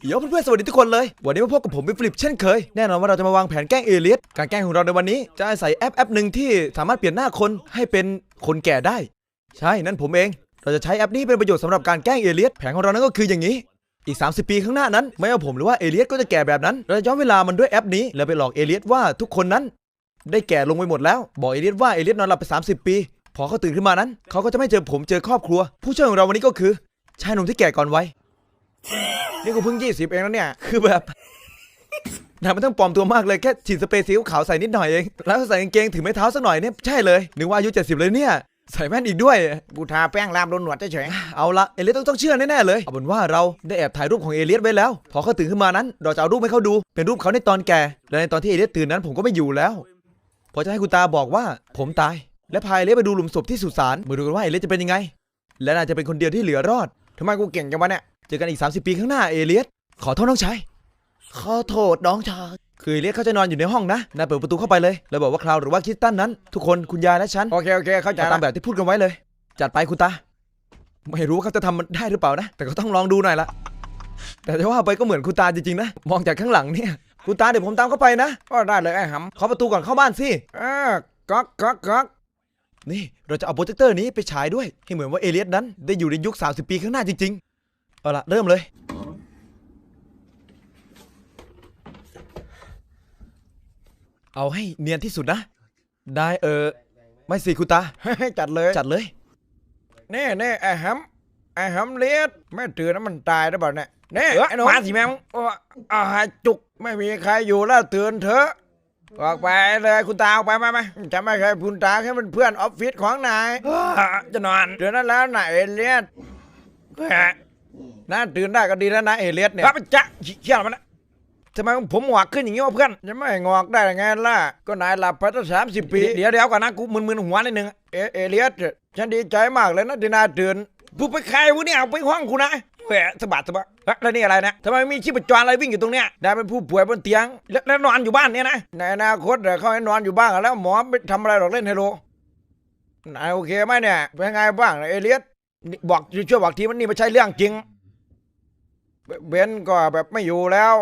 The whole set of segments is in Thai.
เดี๋ยวเพื่อนๆสวัสดีทุกคนเลย วันนี้มาพบกับผมเป็นฟลิปเช่นเคย แน่นอนว่าเราจะมาวางแผนแกล้งเอเลียสการแกล้งของเราในวันนี้จะอาศัยแอปแอปหนึ่งที่สามารถเปลี่ยนหน้าคนให้เป็นคนแก่ได้ ใช่นั่นผมเอง เราจะใช้แอปนี้เป็นประโยชน์สำหรับการแกล้งเอเลียสแผนของเรานั้นก็คืออย่างนี้ อีก 30 ปีข้างหน้านั้น ไม่ว่าผมหรือว่าเอเลียสก็จะแก่แบบนั้น เราจะย้อนเวลามันด้วยแอปนี้แล้วไปหลอกเอเลียสว่าทุกคนนั้น ได้แก่ลงไปหมดแล้วบอกเอเลียสว่าเอเลียสนอนหลับไป 30 ปี พอเขาตื่นขึ้นมานั้น เขาก็จะไม่เจอผมเจอครอบครัว ผู้ช่วยของเราวันนี้ก็คือชายหนุ่มที่แก่ก่อนวัย นี่กูเพิ่ง20เองแล้วเนี่ย คือแบบนายไม่ต้องปลอมตัวมากเลยแค่ฉีดสเปรย์สีขาวใส่นิดหน่อยเอง แล้วใส่กางเกงถือไม้เท้าสักหน่อยเนี่ยใช่เลย นึกว่าอายุ70เลยเนี่ย ใส่แว่นอีกด้วยกูทาแป้งลามโดนหนวดเฉยเอาละเอเลียสต้องต้องเชื่อแน่ๆเลย เอาเป็นว่าเราได้แอบถ่ายรูปของเอเลียสไว้แล้ว พอเขาตื่นขึ้นมานั้นเราจะเอารูปให้เขาดู เป็นรูปเขาในตอนแก่ และในตอนที่เอเลียสตื่นนั้นผมก็ไม่อยู่แล้วพอจะให้คุณตาบอกว่าผมตาย และพาเอเลียสไปดูหลุมศพที่สุสานมาดูกันว่าเอเลียสจะเป็นยังไง และน่าจะเป็นคนเดียวที่เหลือรอดๆทำไมกูเก่งจังวะเนี่ย เจอกันอีก 30 ปีข้างหน้าเอเลียสขอโทษน้องชายขอโทษน้องชายคือเอเลียสเขาจะนอนอยู่ในห้องนะนายเปิดประตูเข้าไปเลยแล้วบอกว่าคราวหรือว่าคิดตันนั้น ทุกคนคุณยายและฉันโอเคโอเคเข้าใจจะละตามแบบที่พูดกันไว้เลย จัดไปคุณตา ไม่รู้ว่าเขาจะทำมันได้หรือเปล่านะ แต่ก็ต้องลองดูหน่อยละแต่จะว่าไปก็เหมือนคุณตาจริงๆนะ มองจากข้างหลังเนี่ยคุณตาเดี๋ยวผมตามเข้าไปนะก็ได้เลยไอ้หเคาะประตูก่อนเข้าบ้านสิำเออก๊อกก๊อกก๊อกนี่เราจะเอาโปรเจคเตอร์นี้ไปฉายด้วยให้เหมือนว่าเอเลียสนั้น ได้อยู่ในยุค 30 ปีข้างหน้าจริงๆ เอาละเริ่มเลย เอาให้เนียนที่สุดนะ ได้เออ ไม่สิคุณตาให้จัดเลย จัดเลยนี่นี่ไอ้หำไอ้หำเลียดไม่ตื่นแล้วมันตายหรือเปล่าเนี่ยนี่เอ้ยไอ้หนูมาสิแม่งโอ้อาหาจุกไม่มีใครอยู่แล้วตื่นเถอะออกไปเลยคุณตาออกไปไหมไหมจะไม่ใช่คุณตาแค่เป็นเพื่อนออฟฟิศของนายอ้าจะนอนเดือนนั้นแล้วนายเอเลียดแหม น่าตื่นได้ก็ดีแล้วนะเอเลียดเนี่ยครับจ๊ะเชี่ยมันนะทำไมผมหงอกขึ้นอย่างนี้วะเพื่อนจะไม่งอกได้ยังไงล่ะ ก็นายหลับไปตั้งสามสิบปี เดี๋ยวเดี๋ยวก่อนนะกูมึนๆหัวนิดนึงเอเอเลียสฉันดีใจมากเลยนะที่นายตื่นกูไปใครวะเนี่ยเอาไปห้องกูนะแหมสะบัดสะบัดเอ๊ะแล้วนี่อะไรนะทำไมมีชีพจรอะไรวิ่งอยู่ตรงเนี้ยนายเป็นผู้ป่วยบนเตียง แล้วแล้วนอนอยู่บ้านเนี่ยนะในอนาคตเดี๋ยวเขาให้นอนอยู่บ้านแล้วหมอไม่ทำอะไรหรอกเล่นไฮโลนายโอเคไหมเนี่ยเป็นไงบ้างเอเลียส นี่บอกช่วยบอกทีมันนี่ไม่ใช่เรื่องจริง เบเบนก็แบบไม่อยู่แล้ว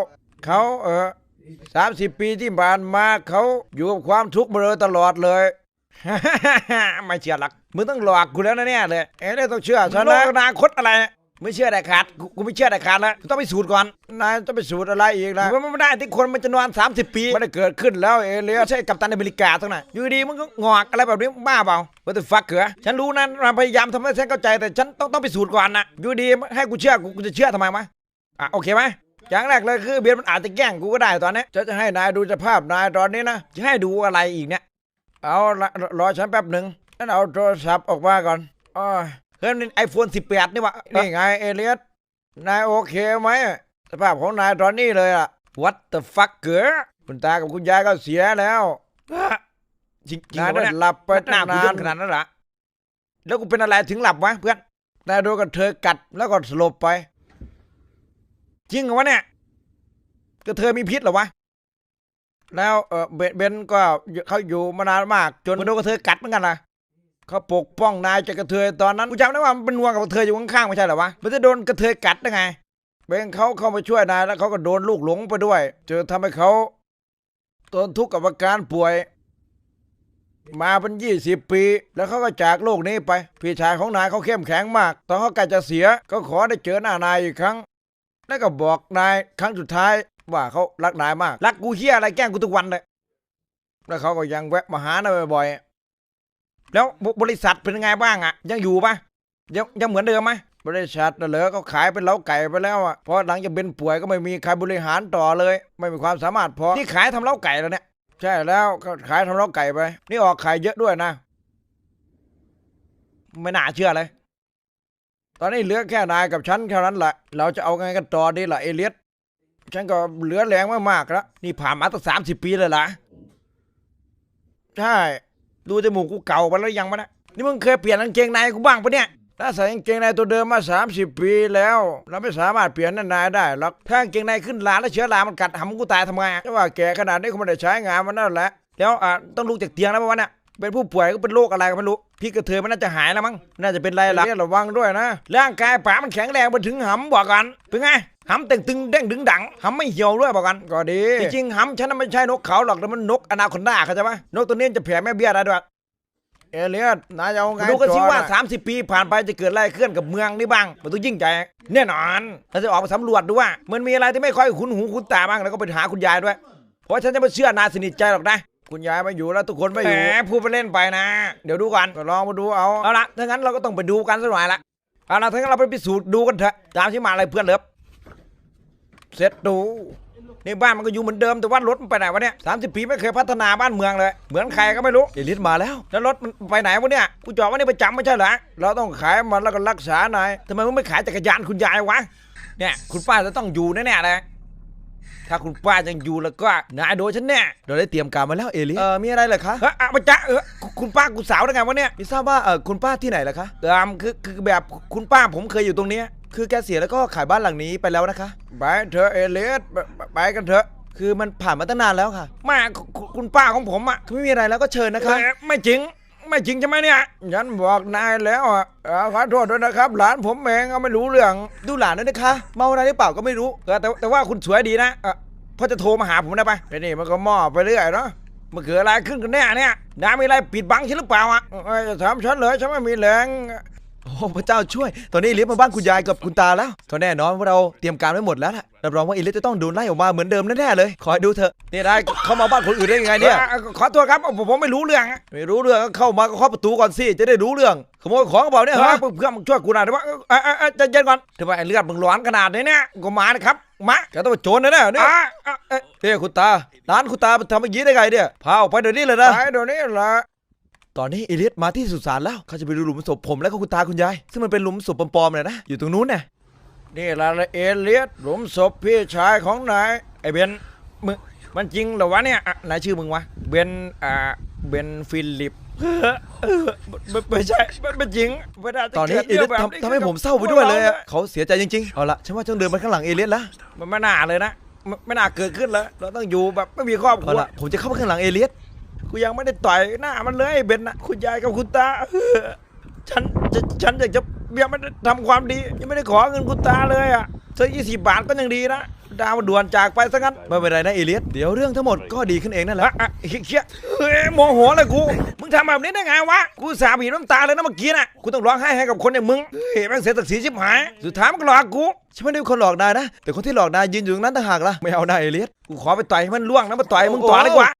เขาเออสามสิบปีที่ผ่านมาเขาอยู่กับความทุกข์มาโดยตลอดเลย ไม่เชื่อหรอกมึงต้องหลอกกูแล้วนะเนี่ยเลยเอ้ยต้องเชื่อฉันนะอนาคตอะไร ไม่เชื่อได้ขาดกูกูไม่เชื่อได้ขาดแล้วต้องไปสูตรก่อนนายต้องไปสูตรอะไรอีกนะมันไม่ได้ที่คนมันจะนอน 30 ปีไม่ได้เกิดขึ้นแล้วเอเลียใช่กัปตันอเมริกาตรงไหนอยู่ดีมันก็งอกอะไรแบบนี้บ้าเปล่า What the fuck เหรอฉันรู้นะมันพยายามทำให้ฉันเข้าใจแต่ฉันต้องต้องไปสูตรก่อนนะอยู่ดีให้กูเชื่อกูจะเชื่อทำไมวะอะโอเคไหมอย่างแรกเลยคือเบียร์มันอาจจะแกล้งกูก็ได้ตอนนี้จะจะให้นายดูสภาพนายตอนนี้นะจะให้ดูอะไรอีกเนี่ยเอาละรรอฉันแป๊บหนึ่งฉันเอาโทรศัพท์ออกมาก่อนอ๋อ เฮ้ยนี่ไอโฟน18นี่วะนี่ไงเอเลียสนายโอเคไหมสภาพของนายตอนนี้เลยอะ What the fuck เก๋คุณตากับคุณยายก็เสียแล้วจริงๆนายได้หลับไปหน้าตั้งกูนาย่นนขนาดนั้นเหรอแล้วกูเป็นอะไรถึงหลับวะเพื่อนนายโดนกับเธอกัดแล้วก็สลบไป จริงเหรอวะเนี่ยก็เธอมีพิษเหรอวะแล้วเออเบนเบนก็เขาอยู่มานานมาก จนโดนกระเทยกัดเหมือนกันนะ เขาปกป้องนายจากกระเทยตอนนั้นกูจำได้ว่ามันเป็นวัวกับกระเทยอยู่ข้างๆไม่ใช่เหรอวะมันจะโดนกระเทยกัดได้ไงเบนเขาเข้ามาช่วยนายแล้วเขาก็โดนลูกหลงไปด้วยเจอทำให้เขาทนทุกข์กับอาการป่วย มาเป็นยี่สิบปี แล้วเขาก็จากโลกนี้ไป พี่ชายของนายเขาเข้มแข็งมาก ตอนเขาใกล้จะเสียก็ขอได้เจอหน้านายอีกครั้ง แล้วก็บอกนายครั้งสุดท้ายว่าเขารักนายมาก รักกูเฮียอะไรแกล้งกูทุกวันเลยแล้วเขาก็ยังแวะมาหานายบ่อยๆ แล้วบริษัทเป็นยังไงบ้างอะยังอยู่ปะยังยังเหมือนเดิมไหมบริษัทน่ะเหรอเขาขายเป็นเล้าไก่ไปแล้วอะเพราะหลังจากเป็นป่วยก็ไม่มีใครบริหารต่อเลย ไม่มีความสามารถพอที่ขายทำเล้าไก่แล้วเนี่ย ใช่แล้วก็ขายทำเล้าไก่ไป นี่ออกไข่เยอะด้วยนะ ไม่น่าเชื่อเลย ตอนนี้เหลือแค่นายกับฉันแค่นั้นแหละเราจะเอาไงกันต่อดีล่ะเอเลียสฉันก็เหลือแรงมากๆแล้วนี่ผ่านมาตั้งสามสิบปีเลยล่ะใช่ ดูจมูกกูเก่าไปแล้วยังมะนะนี่มึงเคยเปลี่ยนกางเกงในกูบ้างปะเนี่ยถ้าใส่กางเกงในตัวเดิมมาสามสิบปีแล้ว เราไม่สามารถเปลี่ยนนายได้หรอกถ้ากางเกงในขึ้นลาแล้วเชื้อรามันกัดหำกูตายทำไงอะจะว่าแก่ขนาดนี้คงไม่ได้ใช้งานมันนั่นแหละแล้วอะต้องลุกจากเตียงแล้วปะวะเนี่ย เป็นผู้ป่วยก็เป็นโรคอะไรก็ไม่รู้พี่กระเทยมันน่าจะหายแล้วมั้งน่าจะเป็นไรล่ะระวังด้วยนะร่างกายป๋ามันแข็งแรงไปถึงหำบอกกันเป็นไงหำเต่งตึงเด้งดึงดังหำไม่เหี่ยวด้วยบอกกันก็ดีจริงๆหำฉันน่ะไม่ใช่นกเขาหรอกแต่มันนกอนาคอนดาเข้าใจปะนกตัวนี้จะแผ่แม่เบี้ยได้ด้วยเอเลียดนายจะเอาไงดูกันสิว่า 30 ปีผ่านไปจะเกิดอะไรขึ้นกับเมืองนี้บ้าง มันต้องยิ่งใหญ่แน่นอนเราจะออกมาสำรวจดูว่า มันมีอะไรที่ไม่ค่อยคุ้นหูคุ้นตาบ้างแล้วก็ไปหาคุณยายด้วย เพราะฉันจะไม่เชื่อนายสนิทใจหรอกนะ คุณยายไม่อยู่แล้วทุกคนไม่อยู่แหมพูดไปเล่นไปนะ เดี๋ยวดูกันก็ลองมาดูเอาเอาละถ้างั้นเราก็ต้องไปดูกันสักหน่อยละเอาละถ้างั้นเราไปพิสูจน์ดูกันเถอะตามที่มาอะไรเพื่อนเลิฟเสร็จดูในบ้านมันก็อยู่เหมือนเดิมแต่ว่ารถมันไปไหนวะเนี่ยสามสิบปีไม่เคยพัฒนาบ้านเมืองเลย เหมือนใครก็ไม่รู้เอเลียสมาแล้ว แล้วรถมันไปไหนวะเนี่ยกูจอดไว้นี่ประจำไม่ใช่เหรอเราต้องขายมันแล้วก็รักษาหน่อยทำไมมึงไม่ขายจักรยานคุณยายวะเนี่ยคุณป้าจะต้องอยู่แน่ๆเลย ถ้าคุณป้ายังอยู่แล้วก็นายโดนฉันแน่เราได้เตรียมการมาแล้วเอเลียสเออมีอะไรเหรอคะเฮ้ยอะมาจ้าเออคุณป้ากูสาวได้ไงวะเนี่ยไม่ทราบว่าเออคุณป้าที่ไหนล่ะคะเออคือคือแบบคุณป้าผมเคยอยู่ตรงเนี้ยคือแกเสียแล้วก็ขายบ้านหลังนี้ไปแล้วนะคะไปเถอะเอเลสไปไปกันเถอะ คือมันผ่านมาตั้งนานแล้วค่ะแมาคุณคุณป้าของผมอะคือไม่มีอะไรแล้วก็เชิญนะคะ เอ่อไม่จริง ไม่จริงใช่ไหมเนี่ยฉันบอกนายแล้วอะเอ่อขอโทษด้วยนะครับ หลานผมเองก็ไม่รู้เรื่องดูหลานด้วยนะคะ เมาอะไรหรือเปล่าก็ไม่รู้ เออแต่แต่ว่าคุณสวยดีนะเออพอจะโทรมาหาผมได้ปะไอ้นี่มันก็มอบไปเรื่อยเนาะมันเกิดอะไรขึ้นกันแน่เนี่ยนายมีอะไรปิดบังฉันหรือเปล่าอะเอ้ยอย่าถามฉันเลยฉันไม่มีแรง โอ้พระเจ้าช่วย ตอนนี้เอเลียสมาบ้านคุณยายกับคุณตาแล้วก็แน่นอนว่าเราเตรียมการไว้หมดแล้วล่ะรับรองว่าอเลียสจะต้องโดนไล่ออกมาเหมือนเดิมแน่ๆเลยคอยดูเถอะนี่ได้เข้ามาบ้านคนอื่นได้ยังไงเนี่ย ขอโทษครับผมผมไม่รู้เรื่องอะไม่รู้เรื่องก็เข้ามาก็เคาะประตูก่อนสิจะได้รู้เรื่องขโมยของกระเป๋าเนี่ยเฮ้ฮะยเพื่อนมึงช่วยกูหน่อยได้ปะเออเออเออเออใจเย็นก่อนทำไมเลือดมึงร้อนขนาดนี้เนี่ยก็มานะครับมาแกต้องไปโจรแน่ๆเนี่ย อะอะเอ้ยเฮ้ยคุณตาร้านคุณตาทำอย่างนี้ได้ไงเนี่ย พาออกไปเดี๋ยวนี้เลยนะ ไปเดี๋ยวนี้ละ ตอนนี้เอเลียสมาที่สุสานแล้วเขาจะไปดูหลุมศพผมแล้วก็คุณตาคุณยาย ซึ่งมันเป็นหลุมศพปลอมๆเลยนะ อยู่ตรงนู้นน่ะนี่ละละเอเลียสหลุมศพพี่ชายของนายไอ้เบนมึงมันจริงเหรอวะเนี่ยอะนายชื่อมึงวะเบนอ่าเบนฟิลิปไม่ไม่ใช่ไม่ไม่จริงไม่น่าจะตอนนี้กิดเอเลียสรื่องแบบทำทำให้ผมเศร้าไปด้วยเลยอะเขาเสียใจจริงๆ เอาละฉันว่าต้องเดินไปข้างหลังเอเลียสแล้วมันไม่น่าเลยนะไม่ไม่น่าเกิดขึ้นเลยเราต้องอยู่แบบไม่มีครอบคเอารัว ละผมจะเข้าไปข้างหลังเอเลียส กูยังไม่ได้ต่อยหน้ามันเลยไอ้เบนนะคุณยายกับคุณตาเออฉันฉันฉันอยากจะยังไม่ได้ทำความดี ยังไม่ได้ขอเงินคุณตาเลยอะซื้อยี่สิบบาทก็ยังดีนะดาวด่วนจากไปซะงั้นไม่เป็นไรนะเอเลียสเดี๋ยวเรื่องทั้งหมดก็ดีขึ้นเองนั่นแหละอะอะเฮียเฮ้ยโมโหเลยกูมึงทำแบบนี้ได้ไงวะกูสาบีบน้ำตาเลยนะเมื่อกี้น่ะกูต้องร้องไห้ให้กับคนอย่างมึงเฮ้ยแม่งเสียศักดิ์ศรีชิบหายสุดท้ายมันก็หลอกกูฉันไม่ได้เป็นคนหลอกนายนะ แต่คนที่หลอกนายยืนอยู่ตรงนั้นต่างหากล่ะไม่เอานายเอเลียสกูขอไปต่อยให้มันล่วงนะมาต่อยมึงต่อเลยกว่า